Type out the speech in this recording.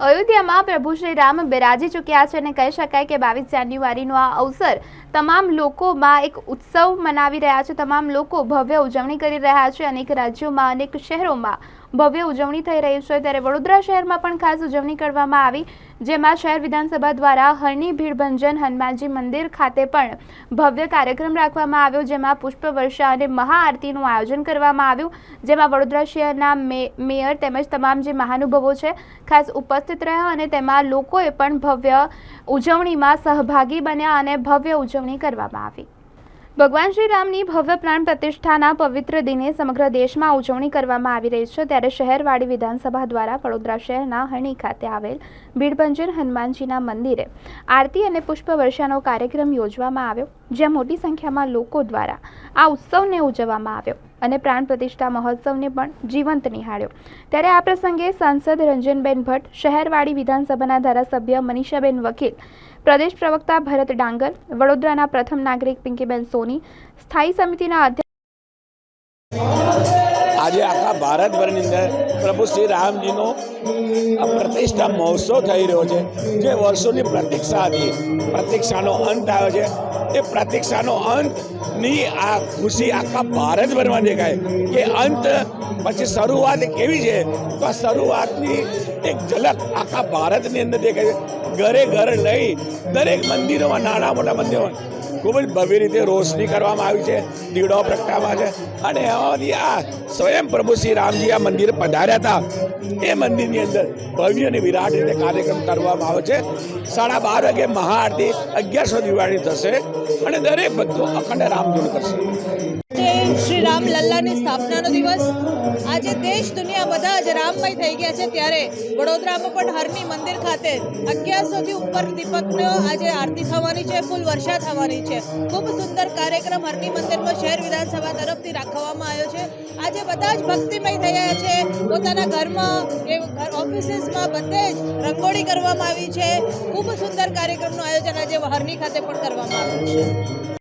અયોધ્યામાં પ્રભુ શ્રી રામ બિરાજી ચૂક્યા છે અને કહી શકાય કે બાવીસ જાન્યુઆરીનો આ અવસર તમામ લોકોમાં એક ઉત્સવ મનાવી રહ્યા છે. તમામ લોકો ભવ્ય ઉજવણી કરી રહ્યા છે. અનેક રાજ્યોમાં, અનેક શહેરોમાં ભવ્ય ઉજવણી થઈ રહી છે ત્યારે વડોદરા શહેરમાં પણ ખાસ ઉજવણી કરવામાં આવી, જેમાં શહેર વિધાનસભા દ્વારા હરણી ભીડભંજન હનુમાનજી મંદિર ખાતે પણ ભવ્ય કાર્યક્રમ રાખવામાં આવ્યો, જેમાં પુષ્પવર્ષા અને મહાઆરતીનું આયોજન કરવામાં આવ્યું, જેમાં વડોદરા શહેરના મેયર તેમજ તમામ જે મહાનુભાવો છે, ખાસ ઉપસ્થિત રહ્યા અને તેમાં લોકોએ પણ ભવ્ય ઉજવણીમાં સહભાગી બન્યા અને ભવ્ય ઉજવણી કરવામાં આવી. ભગવાન શ્રી રામની ભવ્ય પ્રાણ પ્રતિષ્ઠાના પવિત્ર દિને સમગ્ર દેશમાં ઉજવણી કરવામાં આવી રહી છે. ત્યારે શહેરવાડી વિધાનસભા દ્વારા વડોદરા શહેરના હણી ખાતે આવેલ ભીડભંજન હનુમાનજીના મંદિરે આરતી અને પુષ્પવર્ષાનો કાર્યક્રમ યોજવામાં આવ્યો, જ્યાં મોટી સંખ્યામાં લોકો દ્વારા આ ઉત્સવને ઉજવવામાં આવ્યો. અને પ્રાણ પ્રતિષ્ઠા મહોત્સવને પણ જીવંત નિહાળ્યો. ત્યારે આ પ્રસંગે સાંસદ રંજનબેન ભટ્ટ, શહેરવાડી વિધાનસભાના ધારાસભ્ય મનીષાબેન વકીલ, પ્રદેશ પ્રવક્તા ભરત ડાંગર, વડોદરાના પ્રથમ નાગરિક પિંકીબેન સોની, સ્થાયી સમિતિના અધ્યક્ષ આજે આખા ભારતભરની અંદર પ્રભુ શ્રી રામજીનો પ્રતિષ્ઠા મહોત્સવ થઈ રહ્યો છે. જે વર્ષોની પ્રતીક્ષા હતી. પ્રતીક્ષાનો અંત આવ્યો છે. એ પ્રતીક્ષાનો અંતની આ ખુશી આખા ભારતભરમાં દેખાય. કે અંત પછી શરૂઆત કેવી છે? તો આ શરૂઆતની એક ઝલક આખા ભારતની અંદર દેખાય છે. ઘરે ઘર લઈ દરેક મંદિરોમાં નાના મોટા મંદિરોમાં ખૂબ જ ભવ્ય રીતે રોશની કરવામાં આવી છે દીવડો પ્રગટાવવા છે. અને એમાંથી આ સ્વયં પ્રભુ શ્રી રામજી આ મંદિર પધાર્યા હતા. એ મંદિરની અંદર ભવ્ય અને વિરાટ રીતે કાર્યક્રમ કરવામાં આવે છે. સાડા બાર વાગે મહાઆરતી અગિયારસો દિવાળી થશે અને દરેક ભક્તો અખંડ રામધૂન કરશે. આજે રામ લલ્લાની સ્થાપનાનો દિવસ. આજે દેશ, દુનિયા બધા જ રામમય થઈ ગયા છે ત્યારે વડોદરામાં પણ હરની મંદિર ખાતે અગિયારસોથી ઉપર દીપકનો આજે આરતી થવાની છે, ફૂલ વર્ષા થવાની છે. ખૂબ સુંદર કાર્યક્રમ હરની મંદિરમાં શહેર વિધાનસભા તરફથી રાખવામાં આવ્યો છે. આજે બધા જ ભક્તિમય થયા છે. પોતાના ઘરમાં કે ઓફિસીસમાં બધે જ રંગોળી કરવામાં આવી છે. ખૂબ સુંદર કાર્યક્રમનું આયોજન આજે હરની ખાતે પણ કરવામાં આવ્યું છે.